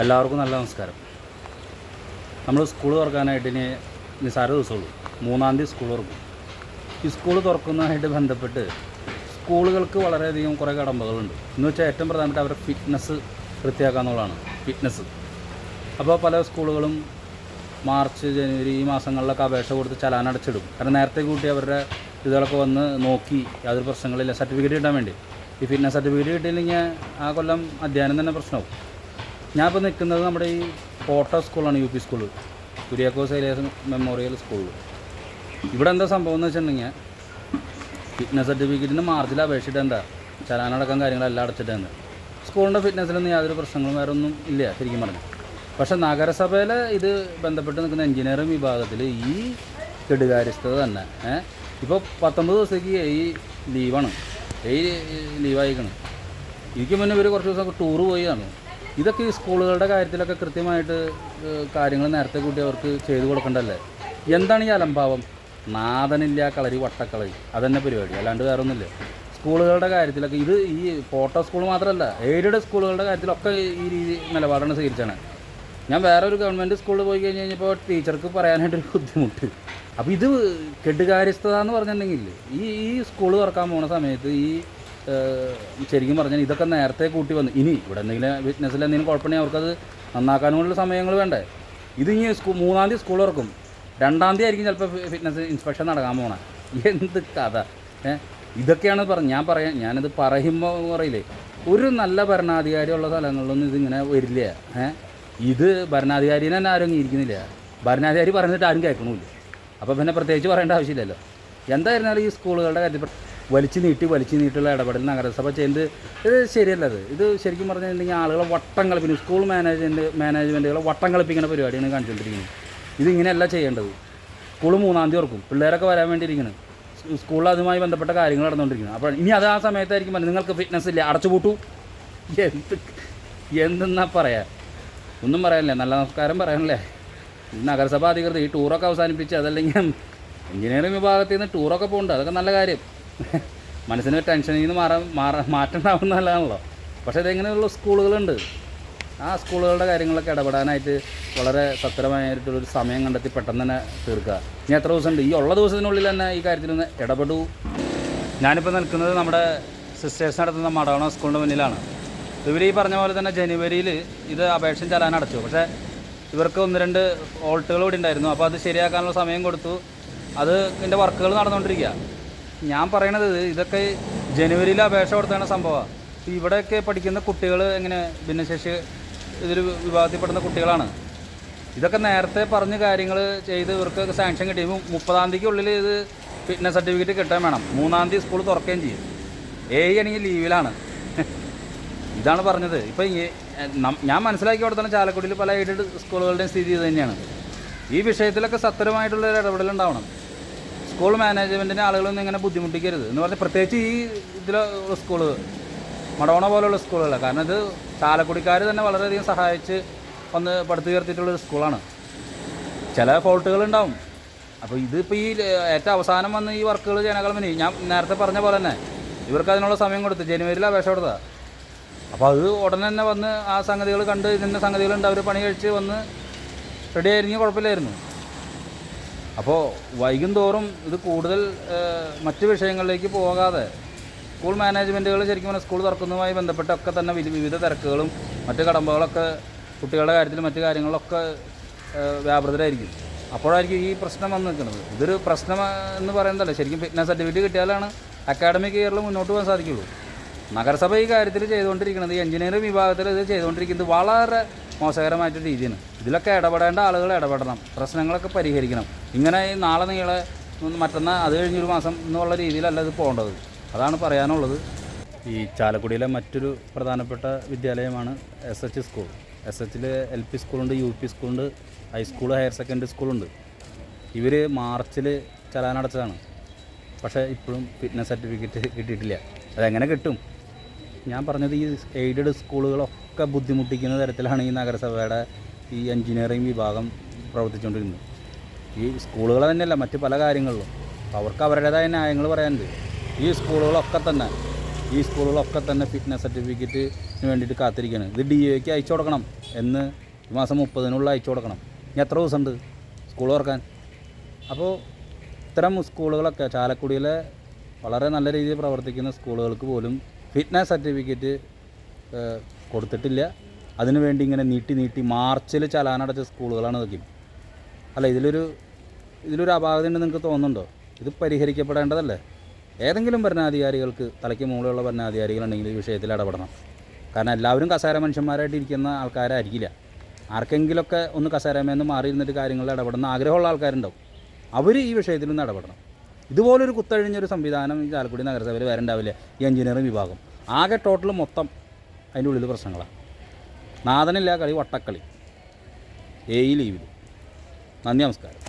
എല്ലാവർക്കും നല്ല നമസ്കാരം. നമ്മൾ സ്കൂൾ തുറക്കാനായിട്ട് ഇനി നിസ്സാര ദിവസമുള്ളൂ. മൂന്നാം തീയതി സ്കൂൾ തുറക്കും. ഈ സ്കൂൾ തുറക്കുന്നതായിട്ട് ബന്ധപ്പെട്ട് സ്കൂളുകൾക്ക് വളരെയധികം കുറേ കടമ്പകളുണ്ട്. എന്ന് വെച്ചാൽ ഏറ്റവും പ്രധാനപ്പെട്ട അവരുടെ ഫിറ്റ്നസ് വൃത്തിയാക്കുക എന്നുള്ളതാണ്. ഫിറ്റ്നസ്. അപ്പോൾ പല സ്കൂളുകളും മാർച്ച് ജനുവരി ഈ മാസങ്ങളിലൊക്കെ അപേക്ഷ കൊടുത്ത് ചലാൻ അടച്ചിടും. കാരണം നേരത്തെ കൂട്ടി അവരുടെ ഇതുകളൊക്കെ വന്ന് നോക്കി യാതൊരു പ്രശ്നങ്ങളില്ല. സർട്ടിഫിക്കറ്റ് കിട്ടാൻ വേണ്ടി. ഈ ഫിറ്റ്നസ് സർട്ടിഫിക്കറ്റ് കിട്ടിയില്ലെങ്കിൽ ആ കൊല്ലം അധ്യയനം തന്നെ പ്രശ്നമാവും. ഞാൻ ഇപ്പോൾ നിൽക്കുന്നത് നമ്മുടെ ഈ കോട്ട സ്കൂളാണ് U P school Kuriakose Elias memorial school ഇവിടെ എന്താ സംഭവം എന്ന് വെച്ചിട്ടുണ്ടെങ്കിൽ ഫിറ്റ്നസ് സർട്ടിഫിക്കറ്റിന് മാർച്ചിൽ അപേക്ഷിച്ചിട്ട് എന്താ? ചലാനടക്കം കാര്യങ്ങളെല്ലാം അടച്ചിട്ടാണ് സ്കൂളിന്റെ ഫിറ്റ്നസ്സിലൊന്നും യാതൊരു പ്രശ്നങ്ങളും വേറെ ഒന്നും ഇല്ല ശരിക്കും പറഞ്ഞു. പക്ഷേ നഗരസഭയിലെ ഇത് ബന്ധപ്പെട്ട് നിൽക്കുന്ന എഞ്ചിനീയറിംഗ് വിഭാഗത്തിൽ ഈ കെടുകാര്യസ്ഥത തന്നെ. ഏഹ് ഇപ്പോൾ പത്തൊമ്പത് ദിവസത്തേക്ക് ഈ ലീവാണ് ഈ ലീവായിക്കണം എനിക്ക് മുന്നേ ഇവർ കുറച്ച് ദിവസം ടൂറ് പോയി കാണും. ഇതൊക്കെ ഈ സ്കൂളുകളുടെ കാര്യത്തിലൊക്കെ കൃത്യമായിട്ട് കാര്യങ്ങൾ നേരത്തെ കൂട്ടി അവർക്ക് ചെയ്തു കൊടുക്കണ്ടല്ലേ? എന്താണ് ഈ അലംഭാവം? നാദനില്ല കളരി വട്ടക്കളരി അതന്നെ പരിപാടി. അല്ലാണ്ട് വേറെ ഒന്നുമില്ല സ്കൂളുകളുടെ കാര്യത്തിലൊക്കെ ഇത് ഈ ഫോട്ടോ സ്കൂൾ മാത്രമല്ല എയ്ഡഡ് സ്കൂളുകളുടെ കാര്യത്തിലൊക്കെ ഈ രീതി നിലപാടാണ് സ്വീകരിച്ചാണ് ഞാൻ വേറെ ഒരു ഗവൺമെന്റ് സ്കൂളിൽ പോയി കഴിഞ്ഞ് കഴിഞ്ഞപ്പോൾ ടീച്ചർക്ക് പറയാനായിട്ടൊരു ബുദ്ധിമുട്ട്. അപ്പോൾ ഇത് കെട്ടുകാര്യസ്ഥത എന്ന് പറഞ്ഞിട്ടുണ്ടെങ്കിൽ ഈ ഈ സ്കൂൾ തുറക്കാൻ പോണ സമയത്ത് ഈ ശരിക്കും പറഞ്ഞാൽ ഇതൊക്കെ നേരത്തെ കൂട്ടി വന്നു. ഇനി ഇവിടെ എന്തെങ്കിലും ബിസിനസ്സിൽ എന്തെങ്കിലും കുഴപ്പമുണ്ടെങ്കിൽ അവർക്കത് നന്നാക്കാനുള്ള സമയങ്ങൾ വേണ്ടേ? ഇത് ഇനി സ്കൂ മൂന്നാം തീയതി സ്കൂൾ തുറക്കും. രണ്ടാം തീയതി ആയിരിക്കും ചിലപ്പോൾ ഫിറ്റ്നസ് ഇൻസ്പെക്ഷൻ നടക്കാൻ പോണേ. എന്ത് കഥ? ഏഹ് ഇതൊക്കെയാണ് പറഞ്ഞത് ഞാൻ പറയാം ഞാനിത് പറയുമ്പോൾ പറയില്ലേ ഒരു നല്ല ഭരണാധികാരി ഉള്ള സ്ഥലങ്ങളിലൊന്നും ഇതിങ്ങനെ വരില്ല. ഏഹ് ഇത് ഭരണാധികാരിനെ തന്നെ ആരും അംഗീകരിക്കുന്നില്ല. ഭരണാധികാരി പറഞ്ഞിട്ട് ആരും കേൾക്കണമില്ല. അപ്പോൾ പിന്നെ പ്രത്യേകിച്ച് പറയേണ്ട ആവശ്യമില്ലല്ലോ. എന്തായിരുന്നാലും ഈ സ്കൂളുകളുടെ കാര്യത്തിൽ വലിച്ചു നീട്ടി വലിച്ചു നീട്ടിയുള്ള ഇടപെടൽ നഗരസഭ ചെയ്യുന്നത് ഇത് ശരിയല്ല അത് ഇത് ശരിക്കും പറഞ്ഞിട്ടുണ്ടെങ്കിൽ ആളുകളെ വട്ടം കളിപ്പിക്കുന്നു. സ്കൂൾ മാനേജ്മെന്റ് മാനേജ്മെന്റുകളെ വട്ടം കളിപ്പിക്കുന്ന പരിപാടിയാണ് കാണിച്ചുകൊണ്ടിരിക്കുന്നത്. ഇതിങ്ങനെയല്ല ചെയ്യേണ്ടത്. സ്കൂൾ മൂന്നാം തീയതി ഓർക്കും പിള്ളേരൊക്കെ വരാൻ വേണ്ടിയിരിക്കുന്നത് സ്കൂളിൽ അതുമായി ബന്ധപ്പെട്ട കാര്യങ്ങൾ നടന്നുകൊണ്ടിരിക്കുന്നത് അപ്പോൾ ഇനി അത് ആ സമയത്തായിരിക്കും പറഞ്ഞത്. നിങ്ങൾക്ക് ഫിറ്റ്നസ് ഇല്ല. അടച്ചുപൂട്ടു എന്ത് എന്തെന്നാ പറയാ? ഒന്നും പറയാനില്ല. നല്ല നമസ്കാരം പറയാനല്ലേ? നഗരസഭ അധികൃതർ ഈ ടൂറൊക്കെ അവസാനിപ്പിച്ച് അതല്ലെങ്കിൽ എഞ്ചിനീയറിംഗ് വിഭാഗത്തിൽ നിന്ന് ടൂറൊക്കെ പോകുന്നുണ്ട് അതൊക്കെ നല്ല കാര്യം. മനസ്സിന് ടെൻഷനിൽ നിന്ന് മാറാൻ മാറാൻ മാറ്റം നല്ലതാണല്ലോ പക്ഷേ ഇതെങ്ങനെയുള്ള സ്കൂളുകളുണ്ട്? ആ സ്കൂളുകളുടെ കാര്യങ്ങളൊക്കെ ഇടപെടാനായിട്ട് വളരെ സത്തരമായിട്ടുള്ളൊരു സമയം കണ്ടെത്തി പെട്ടെന്ന് തന്നെ തീർക്കുക. ഇനി എത്ര ദിവസമുണ്ട്? ഈ ഉള്ള ദിവസത്തിനുള്ളിൽ തന്നെ ഈ കാര്യത്തിലൊന്ന് ഇടപെടൂ. ഞാനിപ്പോൾ നിൽക്കുന്നത് നമ്മുടെ സിസ്റ്റേഴ്സ് നടത്തുന്ന മടവണ സ്കൂളിന്റെ മുന്നിലാണ്. ഇവർ ഈ പറഞ്ഞ പോലെ തന്നെ ജനുവരിയിൽ ഇത് അപേക്ഷ ചെല്ലാൻ അടച്ചു. പക്ഷേ ഇവർക്ക് ഒന്ന് രണ്ട് ഓൾട്ടുകൾ കൂടി ഉണ്ടായിരുന്നു. അപ്പോൾ അത് ശരിയാക്കാനുള്ള സമയം കൊടുത്തു. അത് ഇതിന്റെ വർക്കുകൾ നടന്നുകൊണ്ടിരിക്കുക. ഞാൻ പറയണത് ഇതൊക്കെ ജനുവരിയിൽ അപേക്ഷ കൊടുത്താണ് സംഭവം. ഇവിടെയൊക്കെ പഠിക്കുന്ന കുട്ടികൾ എങ്ങനെ ഭിന്നശേഷി ഇതിൽ വിഭാഗത്തിൽപ്പെടുന്ന കുട്ടികളാണ്. ഇതൊക്കെ നേരത്തെ പറഞ്ഞ കാര്യങ്ങൾ ചെയ്ത് ഇവർക്ക് സാങ്ഷൻ കിട്ടി. മുപ്പതാം തീയതിക്കുള്ളിൽ ഇത് ഫിറ്റ്നസ് സർട്ടിഫിക്കറ്റ് കിട്ടാൻ വേണം. മൂന്നാം തീയതി സ്കൂൾ തുറക്കുകയും ചെയ്യും. ഏഴ് ആണെങ്കിൽ ലീവിലാണ് ഇതാണ് പറഞ്ഞത്. ഇപ്പം ഞാൻ മനസ്സിലാക്കി കൊടുത്തന്നെ ചാലക്കുടിയിൽ പല എയ്ഡഡ് സ്കൂളുകളുടെയും സ്ഥിതി ഇത് തന്നെയാണ്. ഈ വിഷയത്തിലൊക്കെ സത്വരമായിട്ടുള്ള ഒരു ഇടപെടൽ ഉണ്ടാവണം സ്കൂൾ മാനേജ്മെന്റിന്റെ ആളുകളൊന്നും ഇങ്ങനെ ബുദ്ധിമുട്ടിക്കരുത്. എന്ന് പറഞ്ഞാൽ പ്രത്യേകിച്ച് ഈ ഇതിലുള്ള സ്കൂൾ മടവണ പോലുള്ള സ്കൂളുകൾ കാരണം ഇത് ചാലക്കുടിക്കാർ തന്നെ വളരെയധികം സഹായിച്ച് വന്ന് പടുത്തുയർത്തിയിട്ടുള്ള ഒരു സ്കൂളാണ്. ചില ഫോൾട്ടുകൾ ഉണ്ടാവും അപ്പോൾ ഇതിപ്പോൾ ഈ ഏറ്റവും അവസാനം വന്ന് ഈ വർക്കുകൾ മുന്നേ ഞാൻ നേരത്തെ പറഞ്ഞ പോലെ തന്നെ ഇവർക്ക് അതിനുള്ള സമയം കൊടുത്ത് ജനുവരിയിൽ അപേക്ഷ കൊടുത്തതാ. അപ്പോൾ അത് ഉടനെ തന്നെ വന്ന് ആ സംഗതികൾ കണ്ട് ഇതിന്റെ സംഗതികളുണ്ട് അവർ പണി കഴിച്ച് വന്ന് റെഡി ആയിരുന്നെങ്കിൽ കുഴപ്പമില്ലായിരുന്നു. അപ്പോൾ വൈകുന്തോറും ഇത് കൂടുതൽ മറ്റ് വിഷയങ്ങളിലേക്ക് പോകാതെ സ്കൂൾ മാനേജ്മെന്റുകൾ ശരിക്കും പറഞ്ഞാൽ സ്കൂൾ തുറക്കുന്നതുമായി ബന്ധപ്പെട്ടൊക്കെ തന്നെ വിവിധ തിരക്കുകളും മറ്റ് കടമ്പകളൊക്കെ കുട്ടികളുടെ കാര്യത്തിലും മറ്റു കാര്യങ്ങളൊക്കെ വ്യാപൃതരായിരിക്കും. അപ്പോഴായിരിക്കും ഈ പ്രശ്നം വന്നു നിൽക്കുന്നത്. ഇതൊരു പ്രശ്നം എന്ന് പറയുന്നതല്ല. ശരിക്കും ഫിറ്റ്നസ് സർട്ടിഫിക്കറ്റ് കിട്ടിയാലാണ് അക്കാഡമിക് ഇയറിൽ മുന്നോട്ട് പോകാൻ സാധിക്കുള്ളൂ. നഗരസഭ ഈ കാര്യത്തിൽ ചെയ്തുകൊണ്ടിരിക്കുന്നത് എഞ്ചിനീയറിംഗ് വിഭാഗത്തിൽ ഇത് ചെയ്തുകൊണ്ടിരിക്കുന്നത് വളരെ മോശകരമായിട്ടൊരു രീതിയാണ്. ഇതിലൊക്കെ ഇടപെടേണ്ട ആളുകൾ ഇടപെടണം. പ്രശ്നങ്ങളൊക്കെ പരിഹരിക്കണം. ഇങ്ങനെ നാളെ നീളെ മറ്റന്നാൾ അത് കഴിഞ്ഞൊരു മാസം എന്നുള്ള രീതിയിലല്ല ഇത് പോകേണ്ടത്. അതാണ് പറയാനുള്ളത്. ഈ ചാലക്കുടിയിലെ മറ്റൊരു പ്രധാനപ്പെട്ട വിദ്യാലയമാണ് എസ് എച്ച് സ്കൂൾ എസ് എച്ചിൽ എൽ പി സ്കൂളുണ്ട് യു പി സ്കൂളുണ്ട് ഹൈസ്കൂൾ ഹയർ സെക്കൻഡറി സ്കൂളുണ്ട് ഇവർ മാർച്ചിൽ ചലാനടച്ചതാണ് പക്ഷേ ഇപ്പോഴും ഫിറ്റ്നസ് സർട്ടിഫിക്കറ്റ് കിട്ടിയിട്ടില്ല. അതെങ്ങനെ കിട്ടും? ഞാൻ പറഞ്ഞത് ഈ എയ്ഡഡ് സ്കൂളുകളൊക്കെ ബുദ്ധിമുട്ടിക്കുന്ന തരത്തിലാണ് ഈ നഗരസഭയുടെ ഈ എൻജിനീയറിംഗ് വിഭാഗം പ്രവർത്തിച്ചുകൊണ്ടിരുന്നു. ഈ സ്കൂളുകൾ തന്നെയല്ല മറ്റ് പല കാര്യങ്ങളിലും. അവർക്ക് അവരുടേതായ ന്യായങ്ങൾ പറയാനുണ്ട്. ഈ സ്കൂളുകളൊക്കെ തന്നെ ഈ സ്കൂളുകളൊക്കെ തന്നെ ഫിറ്റ്നസ് സർട്ടിഫിക്കറ്റിന് വേണ്ടിയിട്ട് കാത്തിരിക്കുകയാണ് ഇത് ഡി എക്ക് അയച്ചു കൊടുക്കണം എന്ന് ഈ മാസം മുപ്പതിനുള്ള അയച്ചു കൊടുക്കണം. ഇനി എത്ര ദിവസമുണ്ട് സ്കൂൾ തുറക്കാൻ? അപ്പോൾ ഇത്തരം സ്കൂളുകളൊക്കെ ചാലക്കുടിയിലെ വളരെ നല്ല രീതിയിൽ പ്രവർത്തിക്കുന്ന സ്കൂളുകൾക്ക് പോലും ഫിറ്റ്നസ് സർട്ടിഫിക്കറ്റ് കൊടുത്തിട്ടില്ല. അതിനുവേണ്ടി ഇങ്ങനെ നീട്ടി നീട്ടി മാർച്ചിൽ ചലാനടച്ച സ്കൂളുകളാണ് ഇതൊക്കെ. അല്ല ഇതിലൊരു ഇതിലൊരു അപാകത ഉണ്ട് നിങ്ങൾക്ക് തോന്നുന്നുണ്ടോ? ഇത് പരിഹരിക്കപ്പെടേണ്ടതല്ലേ? ഏതെങ്കിലും ഭരണാധികാരികൾക്ക് തലയ്ക്ക് മുകളിലുള്ള ഭരണാധികാരികളുണ്ടെങ്കിൽ ഈ വിഷയത്തിൽ ഇടപെടണം. കാരണം എല്ലാവരും കസേര മനുഷ്യന്മാരായിട്ട് ഇരിക്കുന്ന ആൾക്കാരായിരിക്കില്ല. ആർക്കെങ്കിലുമൊക്കെ ഒന്ന് കസേരമേന്ന് മാറി ഇരുന്നിട്ട് കാര്യങ്ങളിൽ ഇടപെടുന്ന ആഗ്രഹമുള്ള ആൾക്കാരുണ്ടാവും. അവർ ഈ വിഷയത്തിലൊന്ന് ഇടപെടണം. ഇതുപോലൊരു കുത്തഴിഞ്ഞൊരു സംവിധാനം ഈ ചാലക്കുടി നഗരസഭയിൽ വരണ്ടാവില്ല. ഈ എഞ്ചിനീയറിംഗ് വിഭാഗം. ആകെ ടോട്ടൽ മൊത്തം അതിന്റെ ഉള്ളിൽ പ്രശ്നങ്ങളാണ് നാഥനില്ല കളി വട്ടക്കളി. ഏയി ലീവിൽ നന്ദി നമസ്കാരം.